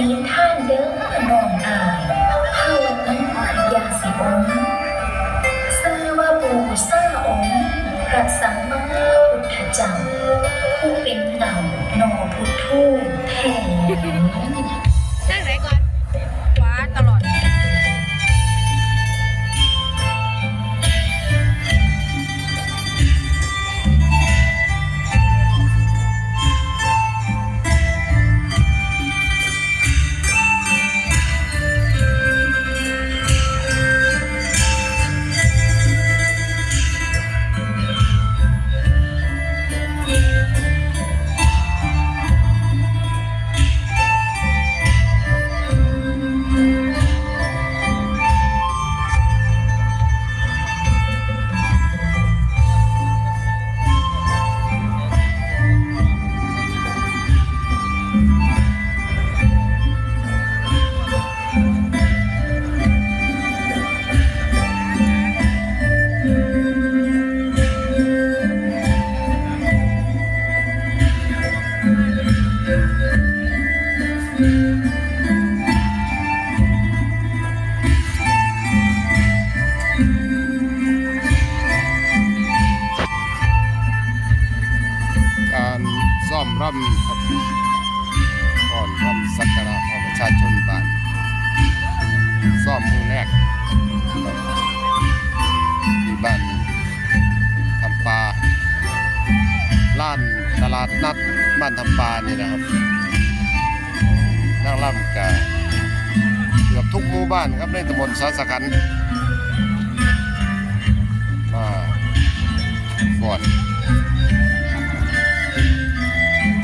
ศีท่านเด้อน้องอายเฮานั้นอยาสิอมซื้อว่าปูซาองพระสัมมาพุทธเจ้าผู้เป็นเหล่านอพุทธูแท้ทางไหนก่อนาดนัดบ้านทำปานี่นะครับนั่งร่ำกับเกือบทุกหมู่บ้านครับในตำบลสาสะขันมาก่อน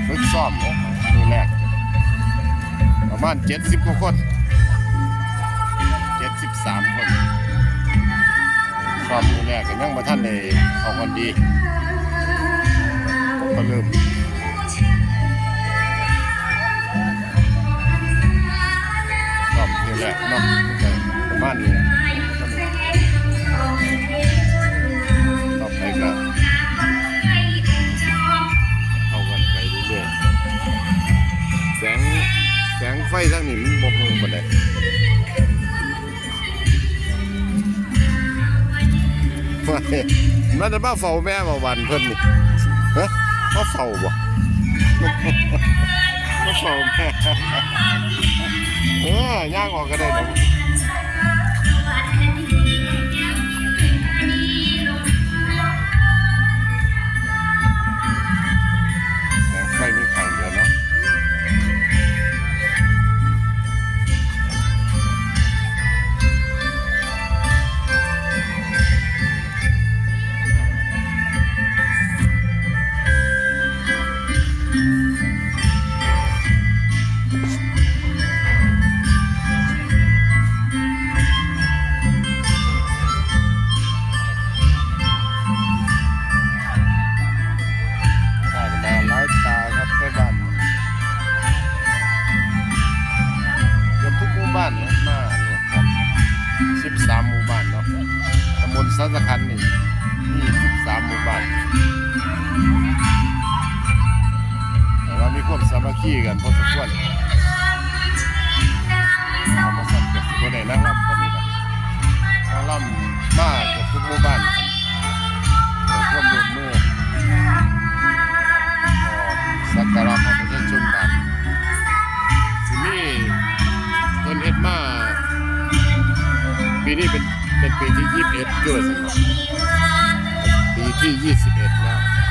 ฝึกซ้อมนะมือแรกประมาณเจ็ดสิบกว่าคนเจ็ดสิบสามคนซ้อมมือแรกก็ยังมาท่านในเขากันดี ก็เริ่มซ้อมมือแรกเนาะก็ประมาณนี้ต่อไปก็เข้ากันไปเรื่อยๆแสงแสงไฟทั้งนี้มันบกมือหมดเลยมันจะมาเฝ้าแม่มาวันเพิ่นนี่ฮะ มาเฝ้าบ่มาเฝ้าแม่เออย่างออกก็ได้เนาะ มีสิบสามหมู่บ้านแต่ว่ามีความสามัคคีกันพอสมควรเอามาสั่นกับคนไหนนั่งรับคนนี้นะนั่งรับมากกับทุกหมู่บ้านรับขอควมร่วมมือสักการะพระพุทธชนบานสิมีเพิ่นเฮ็ดมาปีนี้เป็นเป็นปีที่21ด้วยสิครับ ที่ 21 แล้ว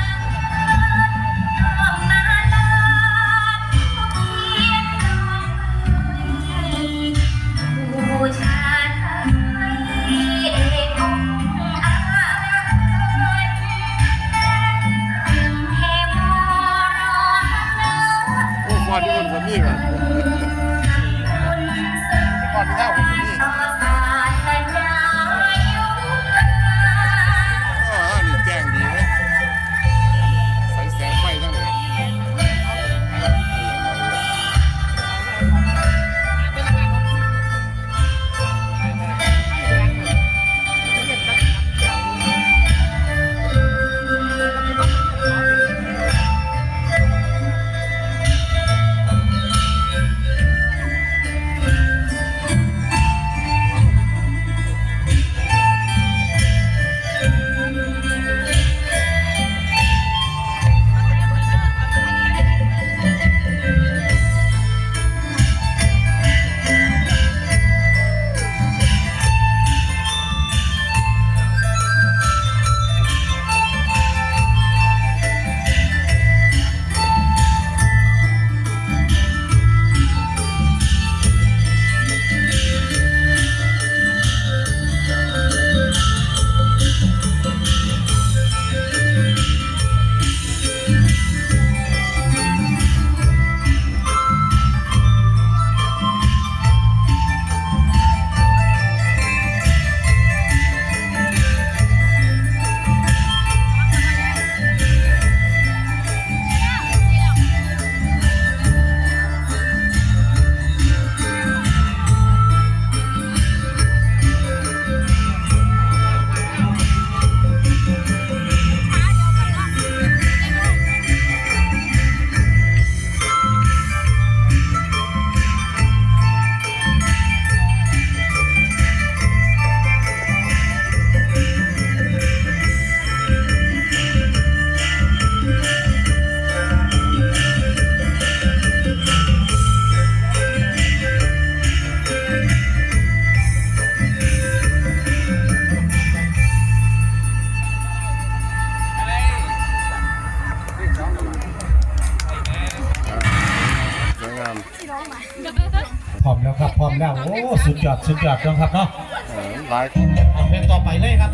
พร้อมแล้วครับพร้อมแล้วโอ้สุดยอดสุดยอดจังครับเนาะเออหลายเอาเพลงต่อไปเลยครับ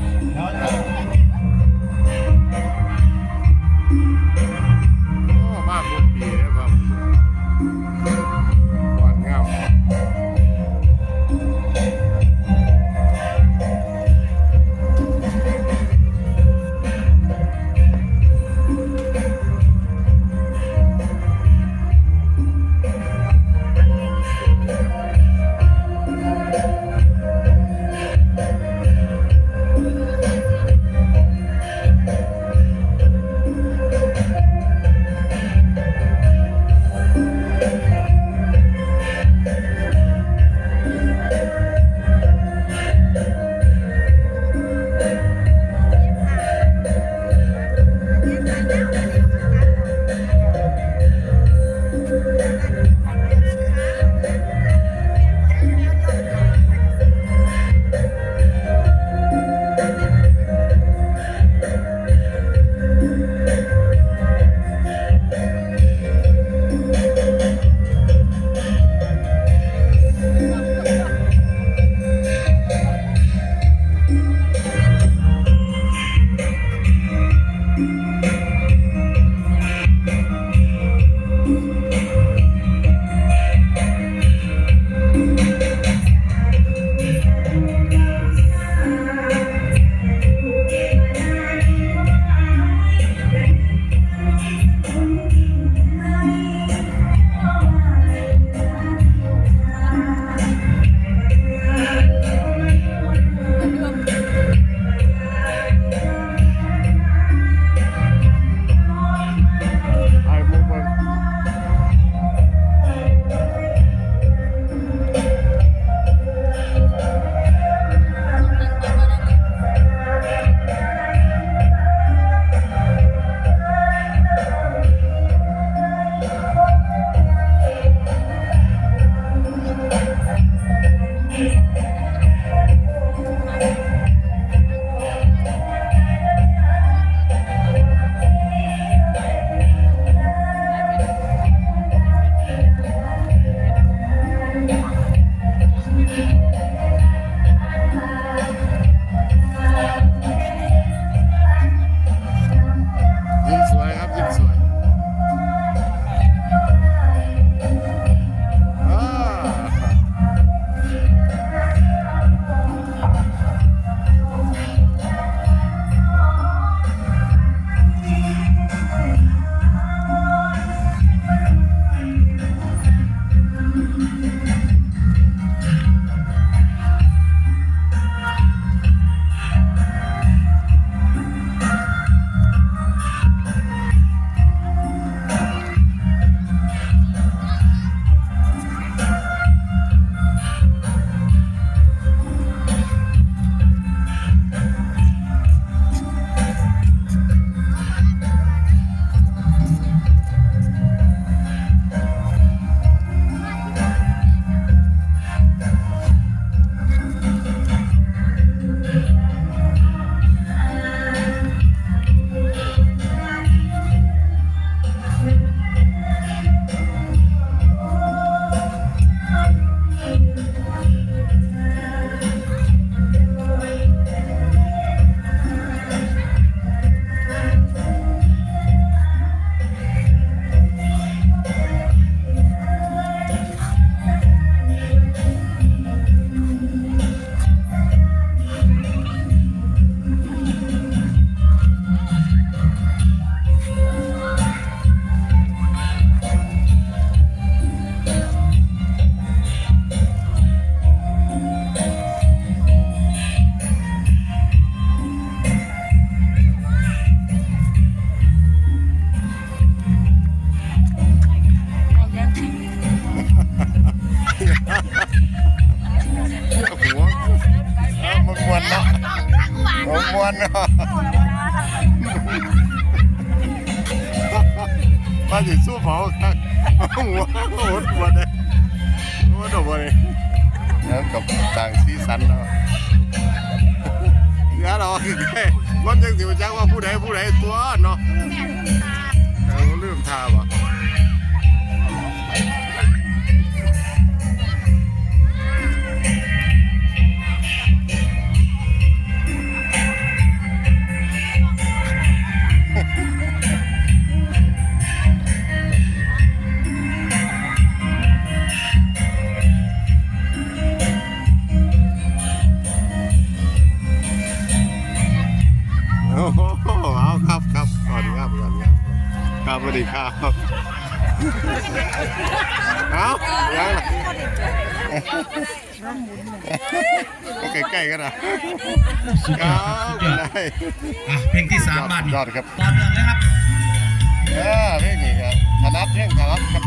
สิสู้เผาครับหัวโหดหัวเลยหัวดอกบัวเลยแล้วกับต่างสีสันเนาะเนี่ยเราคือแค่มันยังสิมาจักว่าผู้ใดผู้ใดตัวเนาะเราลืมทาบ่ สุดยเอาอดสุดยอดได้อะเพลงที่สามบ้านยอดครับ ต่อเนื่องนะครับ เออเพลงนี้ครับถนัดเพลงถนัดครับ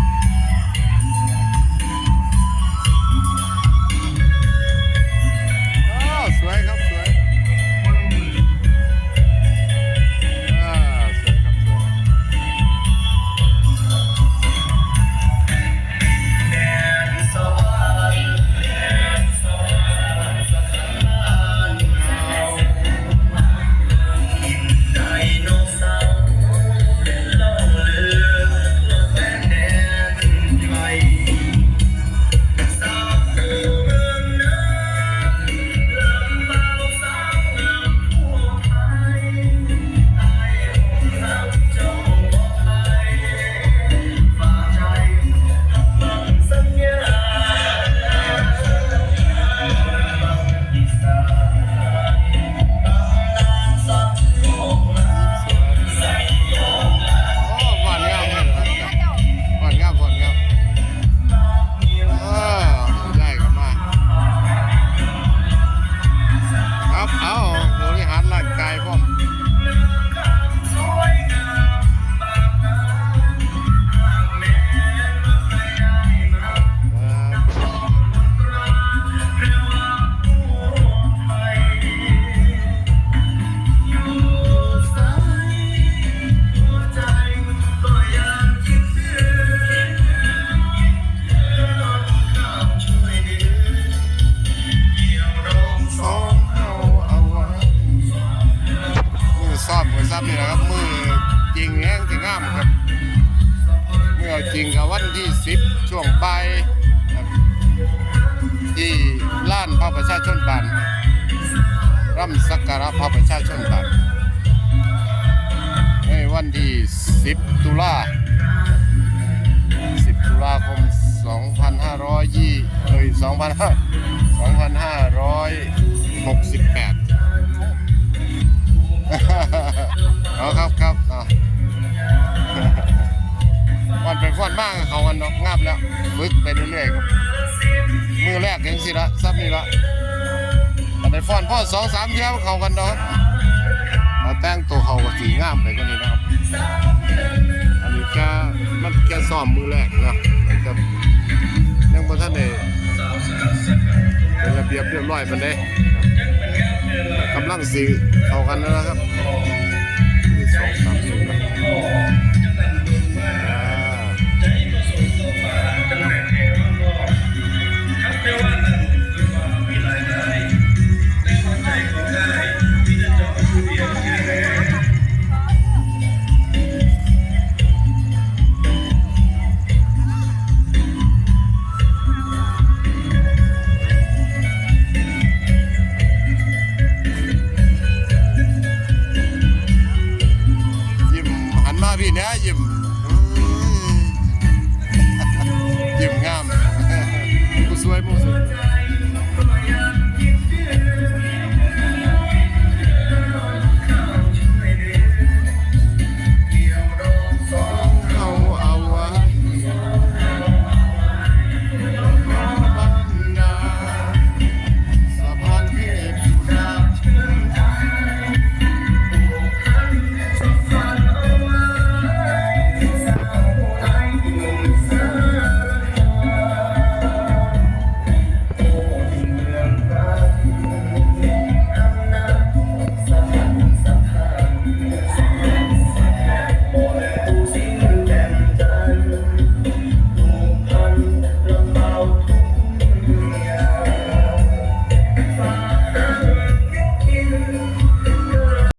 10 ตุลา10 ตุลาคม 2520เอ้ย2500 2568เอาครับครับอะฟันไปฟันมากเขากันเนาะงาบแล้วฝึกไปเรื่อยๆครับมือแรกเยังสิละซับนี่ละมันไปฟ้อนพ่อสองสามเทียบเขากันเนาะมาแต่งตัวเขาสีงามไปก็นี้นะครับ อันนี้แกมันแกซ้อมมือแรกนะแต่ยังบ่ท่านได้เป็นระเบียบเรียบร้อยปานใดกำลังสิเข้ากันแล้วนะครับสองสามสี่นะ